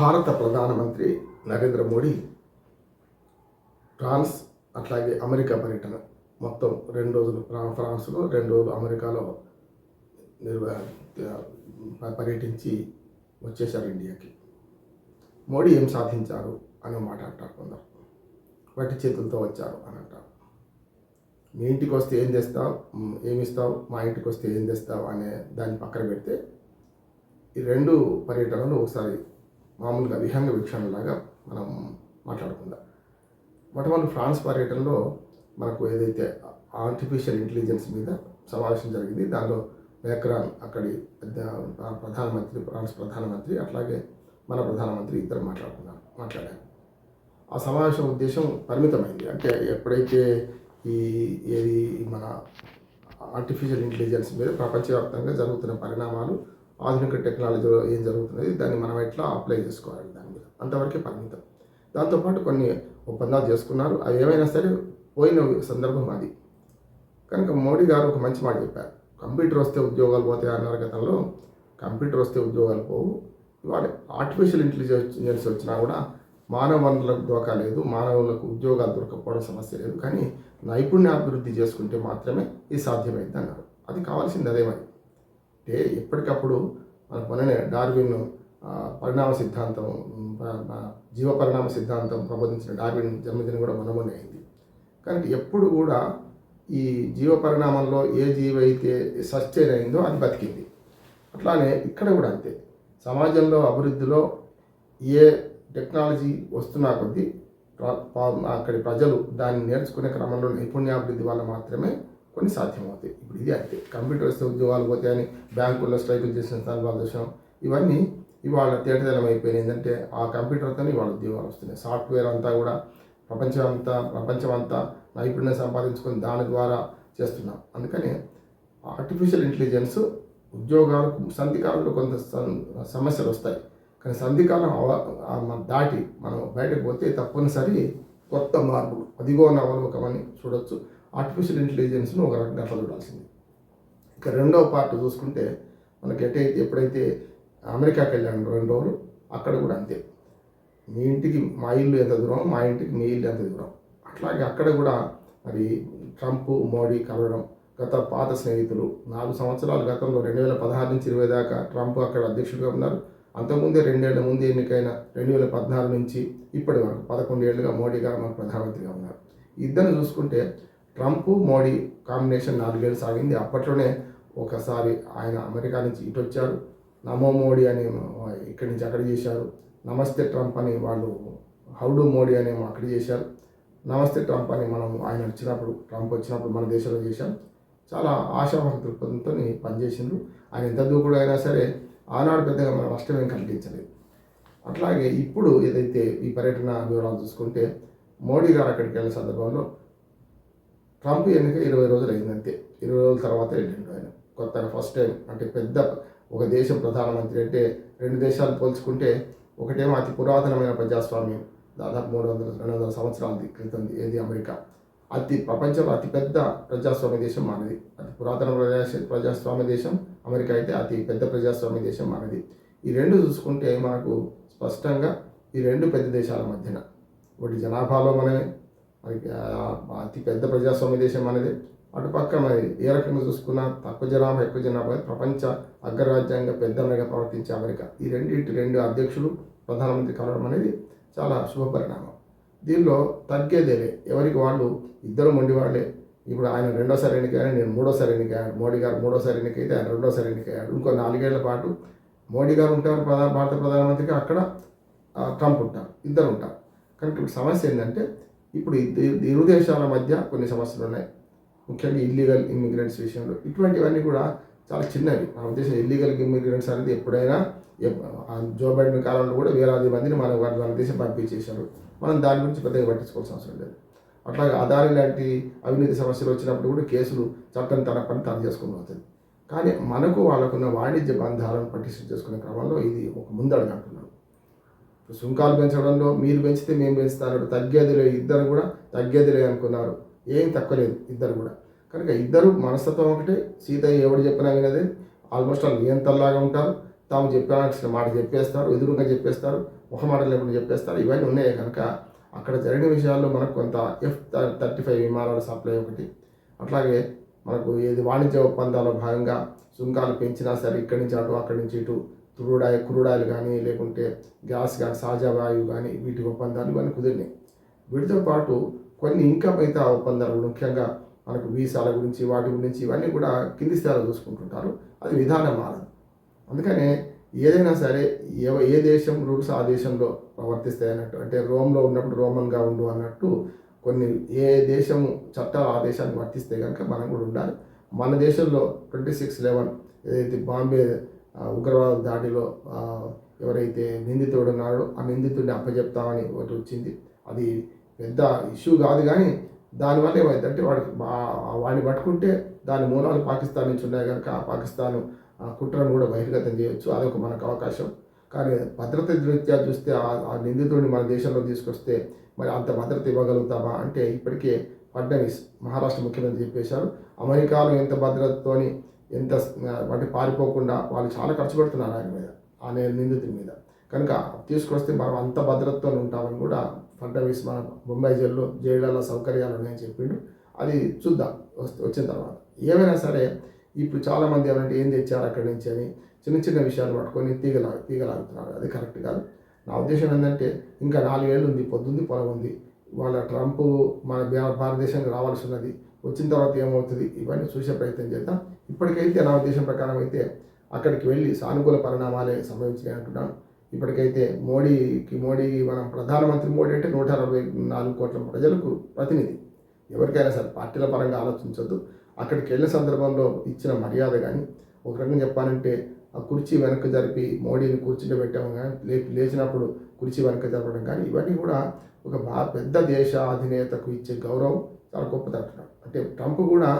భారత ప్రధానమంత్రి నరేంద్ర మోడీ ఫ్రాన్స్ అట్లాగే అమెరికా పర్యటన మొత్తం రెండు రోజులు ఫ్రాన్స్లో రెండు రోజులు అమెరికాలో పర్యటించి వచ్చేశారు ఇండియాకి. మోడీ ఏం సాధించారు అని మాట అంటారు కొందరు. వట్టి చేతులతో వచ్చారు అని అంటారు. మీ ఇంటికి వస్తే ఏం చేస్తావు ఏమిస్తావు ఇస్తావు? మా ఇంటికి వస్తే ఏం చేస్తావు అనే దాన్ని పక్కన పెడితే ఈ రెండు పర్యటనలు ఒకసారి మామూలుగా విహంగ వీక్షణలాగా మనం మాట్లాడుకుందాం. మొట్టమొదటి ఫ్రాన్స్ పర్యటనలో మనకు ఏదైతే ఆర్టిఫిషియల్ ఇంటెలిజెన్స్ మీద సమావేశం జరిగింది దానిలో మేక్రాన్ అక్కడి పెద్ద ప్రధానమంత్రి ఫ్రాన్స్ ప్రధానమంత్రి అట్లాగే మన ప్రధానమంత్రి ఇద్దరు మాట్లాడుకున్నారు మాట్లాడారు. ఆ సమావేశం ఉద్దేశం పరిమితమైంది. అంటే ఎప్పుడైతే ఈ ఏది మన ఆర్టిఫిషియల్ ఇంటెలిజెన్స్ మీద ప్రపంచవ్యాప్తంగా జరుగుతున్న పరిణామాలు ఆధునిక టెక్నాలజీలో ఏం జరుగుతున్నది దాన్ని మనం ఎట్లా అప్లై చేసుకోవాలి దాని మీద. అంతవరకే పరిమితం. దాంతోపాటు కొన్ని ఒప్పందాలు చేసుకున్నారు. అవి ఏమైనా సరే పోయిన సందర్భం అది. కనుక మోడీ గారు ఒక మంచి మాట చెప్పారు. కంప్యూటర్ వస్తే ఉద్యోగాలు పోతాయి అన్నారు గతంలో. కంప్యూటర్ వస్తే ఉద్యోగాలు పోవు. ఇవాళ ఆర్టిఫిషియల్ ఇంటెలిజెన్స్ వచ్చినా కూడా మానవ వనరులకు దోకా లేదు. మానవులకు ఉద్యోగాలు దొరకపోవడం సమస్య లేదు. కానీ నైపుణ్యాభివృద్ధి చేసుకుంటే మాత్రమే ఇది సాధ్యమైంది అన్నారు. అది కావాల్సింది అదే మరి. అంటే ఎప్పటికప్పుడు మన మొన్ననే డార్విన్ పరిణామ సిద్ధాంతం జీవ పరిణామ సిద్ధాంతం ప్రబోధించిన డార్విన్ జన్మదినం కూడా మొన్నమొన్న అయింది. కనుక ఎప్పుడు కూడా ఈ జీవ పరిణామంలో ఏ జీవి అయితే సస్టైన్ అయిందో అది బతికింది. అట్లానే ఇక్కడ కూడా అంతే. సమాజంలో అభివృద్ధిలో ఏ టెక్నాలజీ వస్తున్నా కొద్దీ అక్కడి ప్రజలు దాన్ని నేర్చుకునే క్రమంలో నైపుణ్యాభివృద్ధి వల్ల మాత్రమే కొన్ని సాధ్యమవుతాయి. ఇప్పుడు ఇది అంతే. కంప్యూటర్ వస్తే ఉద్యోగాలు పోతాయని బ్యాంకుల్లో స్ట్రైకులు చేసిన సందర్భాలు చూసాం. ఇవన్నీ ఇవాళ తేటతెల్లం అయిపోయినాయి. ఏంటంటే ఆ కంప్యూటర్తోనే ఇవాళ ఉద్యోగాలు వస్తున్నాయి. సాఫ్ట్వేర్ అంతా కూడా ప్రపంచం అంతా ప్రపంచం అంతా నైపుణ్యం సంపాదించుకొని దాని ద్వారా చేస్తున్నాం. అందుకని ఆర్టిఫిషియల్ ఇంటెలిజెన్స్ ఉద్యోగాలకు సంధికాలంలో కొంత సం- సమస్యలు వస్తాయి. కానీ సంధికాలం అవ- దాటి మనం బయటకు పోతే తప్పనిసరి కొత్త మార్పులు. అదిగో నవలోకమని చూడొచ్చు. ఆర్టిఫిషియల్ ఇంటెలిజెన్స్ను ఒక రకంగా అట్లా ఇక రెండవ పార్ట్ చూసుకుంటే మనకి ఎటైతే ఎప్పుడైతే అమెరికాకి వెళ్ళాను రెండు రోజులు అక్కడ కూడా అంతే. మీ ఇంటికి మా ఇల్లు ఎంత దూరం? మా ఇంటికి మీ ఇల్లు ఎంత దూరం? అట్లాగే అక్కడ కూడా మరి ట్రంప్ మోడీ కలవడం గత పాత స్నేహితులు నాలుగు సంవత్సరాల గతంలో రెండు వేల పదహారు నుంచి ఇరవై దాకా ట్రంప్ అక్కడ అధ్యక్షుడిగా ఉన్నారు. అంతకుముందే రెండేళ్ళ ముందు ఎన్నికైన రెండు వేల పద్నాలుగు నుంచి ఇప్పటి వరకు పదకొండు ఏళ్ళుగా మోడీ గారు మన ప్రధానమంత్రిగా ఉన్నారు. ఇద్దరు చూసుకుంటే ట్రంప్ మోడీ కాంబినేషన్ నాలుగేళ్ళు సాగింది. అప్పట్లోనే ఒకసారి ఆయన అమెరికా నుంచి ఇటు వచ్చారు. నమో మోడీ అని ఇక్కడి నుంచి అక్కడ చేశారు. నమస్తే ట్రంప్ అని వాళ్ళు హౌడు మోడీ అని అక్కడ చేశారు. నమస్తే ట్రంప్ అని మనం ఆయన వచ్చినప్పుడు ట్రంప్ వచ్చినప్పుడు మన దేశంలో చేశాం. చాలా ఆశావాహ దృక్పథంతో పనిచేసిండ్రు. ఆయన ఎంత దూకుడు అయినా సరే ఆనాడు పెద్దగా మన నష్టమేం కలిగించలేదు. అట్లాగే ఇప్పుడు ఏదైతే ఈ పర్యటన వివరాలు చూసుకుంటే మోడీ గారు అక్కడికి వెళ్ళిన సందర్భంలో ట్రంప్ ఎన్నిక ఇరవై రోజులు అయిందంతే ఇరవై రోజుల తర్వాత వెళ్ళిండు ఆయన. కొత్తగా ఫస్ట్ టైం అంటే పెద్ద ఒక దేశం ప్రధానమంత్రి అంటే రెండు దేశాలు పోల్చుకుంటే ఒకటేమో అతి పురాతనమైన ప్రజాస్వామ్యం. దాదాపు మూడు వందల రెండు వందల సంవత్సరాల క్రితం ఏది అమెరికా. అతి ప్రపంచంలో అతిపెద్ద ప్రజాస్వామ్య దేశం మనది. అతి పురాతన ప్రజా ప్రజాస్వామ్య దేశం అమెరికా అయితే అతి పెద్ద ప్రజాస్వామ్య దేశం మనది. ఈ రెండు చూసుకుంటే మనకు స్పష్టంగా ఈ రెండు పెద్ద దేశాల మధ్యన. ఒకటి జనాభాలో మనమే అతి పెద్ద ప్రజాస్వామ్య దేశం అనేది అటుపక్క మరి ఏ రకంగా చూసుకున్నా తక్కువ జనాభా ఎక్కువ జనాభా ప్రపంచ అగ్రరాజ్యాంగ పెద్దలుగా ప్రవర్తించే అమెరికా. ఈ రెండింటి రెండు అధ్యక్షులు ప్రధానమంత్రి కలవడం అనేది చాలా శుభ పరిణామం. దీనిలో తగ్గేదేలే. ఎవరికి వాళ్ళు? ఇద్దరు మొండి వాళ్ళే ఇప్పుడు ఆయన రెండోసారి ఎన్నికయ్యాడు నేను మూడోసారి ఎన్నికయ్యాడు. మోడీ గారు మూడోసారి ఎన్నికైతే ఆయన రెండోసారి ఎన్నికయ్యాడు. ఇంకో నాలుగేళ్ళ పాటు మోడీ గారు ఉంటారు ప్రధాన భారత ప్రధానమంత్రిగా అక్కడ ట్రంప్ ఉంటారు ఇద్దరు ఉంటారు. కానీ ఇప్పుడు సమస్య ఏంటంటే ఇప్పుడు ఇరు- దేశాల మధ్య కొన్ని సమస్యలు ఉన్నాయి. ముఖ్యంగా ఇల్లీగల్ ఇమ్మిగ్రెంట్స్ విషయంలో. ఇటువంటివన్నీ కూడా చాలా చిన్నవి. నా ఉద్దేశం ఇల్లీగల్ ఇమ్మిగ్రెంట్స్ అనేది ఎప్పుడైనా జో బైడెన్ కాలంలో కూడా వేలాది మందిని మన మన దేశం పంపించేశారు. మనం దాని గురించి పెద్దగా పట్టించుకోవాల్సిన అవసరం లేదు. అట్లాగే అదాని లాంటి అవినీతి సమస్యలు వచ్చినప్పుడు కూడా కేసులు చట్టం తన పని తను చేసుకుని అవుతుంది కానీ మనకు వాళ్ళకున్న వాణిజ్య బంధాలను పటిష్టం చేసుకునే క్రమంలో ఇది ఒక ముందడుగు అంటున్నాను. సుంకాలు పెంచడంలో మీరు పెంచితే మేము పెంచుతారు తగ్గేదిలే ఇద్దరు కూడా తగ్గేదిలే అనుకున్నారు. ఏం తక్కువలేదు ఇద్దరు కూడా. కనుక ఇద్దరు మనస్తత్వం ఒకటే. సీతయ్య ఎవడు చెప్పినా వినదే. ఆల్మోస్ట్ వాళ్ళు నియంతలాగా ఉంటారు. తాము చెప్పాల్సిన మాట చెప్పేస్తారు ఎదురుగా చెప్పేస్తారు ముఖమాట లేకుండా చెప్పేస్తారు. ఇవన్నీ ఉన్నాయి కనుక అక్కడ జరిగిన విషయాల్లో మనకు కొంత ఎఫ్ థర్టీ ఫైవ్ విమానాల సప్లై ఒకటి. అట్లాగే మనకు ఏది వాణిజ్య ఒప్పందాల భాగంగా సుంకాలు పెంచినా సరే ఇక్కడి నుంచి అటు అక్కడి నుంచి ఇటు క్రూడాయి క్రూడాయిలు కానీ లేకుంటే గ్యాస్ కానీ సహజ వాయువు కానీ వీటి ఒప్పందాలు ఇవన్నీ కుదిరినాయి. వీటితో పాటు కొన్ని ఇంకా మిగతా ఒప్పందాలు ముఖ్యంగా మనకు వీసాల గురించి వాటి గురించి ఇవన్నీ కూడా కింది స్థాయిలో చూసుకుంటుంటారు. అది విధానం మారదు. అందుకనే ఏదైనా సరే ఏ ఏ దేశం రూల్స్ ఆ దేశంలో ప్రవర్తిస్తాయి అన్నట్టు అంటే రోమ్లో ఉన్నప్పుడు రోమన్గా ఉండు అన్నట్టు కొన్ని ఏ దేశం చట్టాలు ఆ దేశానికి వర్తిస్తే కనుక మనం కూడా ఉండాలి. మన దేశంలో ట్వంటీ సిక్స్ లెవెన్ ఏదైతే బాంబే ఉగ్రవాద దాడిలో ఎవరైతే నిందితుడు ఉన్నాడో ఆ నిందితుడిని అప్పచెప్తామని ఒకటి వచ్చింది. అది పెద్ద ఇష్యూ కాదు కానీ దానివల్ల ఏమైందంటే వాడికి వాడిని పట్టుకుంటే దాని మూలాలు పాకిస్తాన్ నుంచి ఉన్నాయి కనుక ఆ పాకిస్తాన్ ఆ కుట్రను కూడా బహిర్గతం చేయొచ్చు. అదొక మనకు అవకాశం. కానీ భద్రత దృత్యా చూస్తే ఆ- ఆ నిందితుడిని మన దేశంలో తీసుకొస్తే మరి అంత భద్రత ఇవ్వగలుగుతామా? అంటే ఇప్పటికే ఫడ్నవీస్ మహారాష్ట్ర ముఖ్యమంత్రి చెప్పేశారు. అమెరికాలో ఎంత భద్రతతోని ఎంత వాటి పారిపోకుండా వాళ్ళు చాలా ఖర్చు పెడుతున్నారు ఆయన మీద ఆ నిందితుడి మీద. కనుక తీసుకొస్తే మనం అంత భద్రతతో ఉంటామని కూడా ఫడ్నవీస్ మన బొంబాయి జైల్లో జైళ్ళలో సౌకర్యాలు ఉన్నాయని చెప్పిండు. అది చూద్దాం వస్తే వచ్చిన తర్వాత. ఏమైనా సరే ఇప్పుడు చాలామంది ఏమంటే ఏం తెచ్చారు అక్కడి నుంచి అని చిన్న చిన్న విషయాలు పట్టుకొని తీగలా తీగలాగుతున్నారు అది కరెక్ట్ కాదు. నా ఉద్దేశం ఏంటంటే ఇంకా నాలుగేళ్ళు ఉంది పొద్దుంది పొలం ఉంది. వాళ్ళ ట్రంప్ మన భా- భారతదేశానికి రావాల్సి ఉన్నది. వచ్చిన తర్వాత ఏమవుతుంది? ఇవన్నీ చూసే ప్రయత్నం చేద్దాం. ఇప్పటికైతే నా ఉద్దేశం ప్రకారం అయితే అక్కడికి వెళ్ళి సానుకూల పరిణామాలే సంభవించినాయి అంటున్నాను. ఇప్పటికైతే మోడీకి మోడీ మనం ప్రధానమంత్రి మోడీ అంటే నూట అరవై నాలుగు కోట్ల ప్రజలకు ప్రతినిధి. ఎవరికైనా సరే పార్టీల పరంగా ఆలోచించొద్దు. అక్కడికి వెళ్ళిన సందర్భంలో ఇచ్చిన మర్యాద కానీ ఒక రకంగా చెప్పాలంటే ఆ కుర్చీ వెనక జరిపి మోడీని కూర్చుంటే పెట్టాము కానీ లే లేచినప్పుడు కుర్చీ వెనక జరపడం కానీ ఇవన్నీ కూడా ఒక బా పెద్ద దేశ అధినేతకు ఇచ్చే గౌరవం చాలా గొప్పదంటున్నాడు అంటే ట్రంప్ కూడా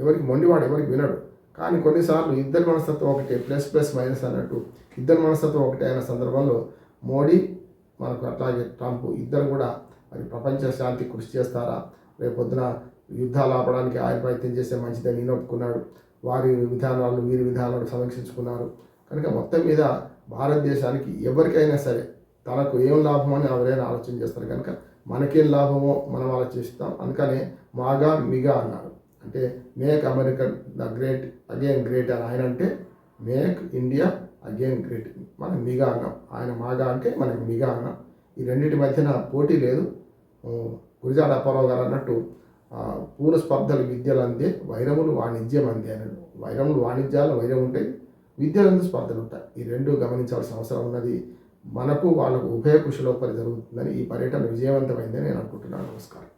ఎవరికి మొండివాడు ఎవరికి వినడు. కానీ కొన్నిసార్లు ఇద్దరి మనస్తత్వం ఒకటే ప్లస్ ప్లస్ మైనస్ అన్నట్టు. ఇద్దరి మనస్తత్వం ఒకటే అయిన సందర్భంలో మోడీ మనకు అట్లాగే ట్రంప్ ఇద్దరు కూడా మరి ప్రపంచ శాంతి కృషి చేస్తారా? రేపొద్దున యుద్ధాలు ఆపడానికి ఆయన ప్రయత్నం చేస్తే మంచిదని ఈయన ఒప్పుకున్నాడు. వారి విధానాలు వీరి విధానాలు సమీక్షించుకున్నారు. కనుక మొత్తం మీద భారతదేశానికి ఎవరికైనా సరే తనకు ఏం లాభమో అని ఎవరైనా ఆలోచన చేస్తారు. కనుక మనకేం లాభమో మనం ఆలోచిస్తాం. అందుకనే మాగా మిగా అన్నారు. అంటే make American the great again great అని ఆయన అంటే మేక్ ఇండియా అగైన్ గ్రేట్ మనం మిగా అన్నాం ఆయన మాగా అంటే మనకి మిగా అన్నాం ఈ రెండింటి మధ్యన పోటీ లేదు. గురిజాడ అప్పారావు గారు అన్నట్టు పూల స్పర్ధలు విద్యలు అందే వైరములు వాణిజ్యం అందే అన్నాడు వైరములు వాణిజ్యాలు వైరం ఉంటాయి విద్యలందు స్పర్ధలు ఉంటాయి. ఈ రెండు గమనించాల్సిన అవసరం ఉన్నది. మనకు వాళ్ళకు ఉభయ కృషిలోపరి జరుగుతుందని ఈ పర్యటన విజయవంతమైందని నేను అనుకుంటున్నాను. నమస్కారం.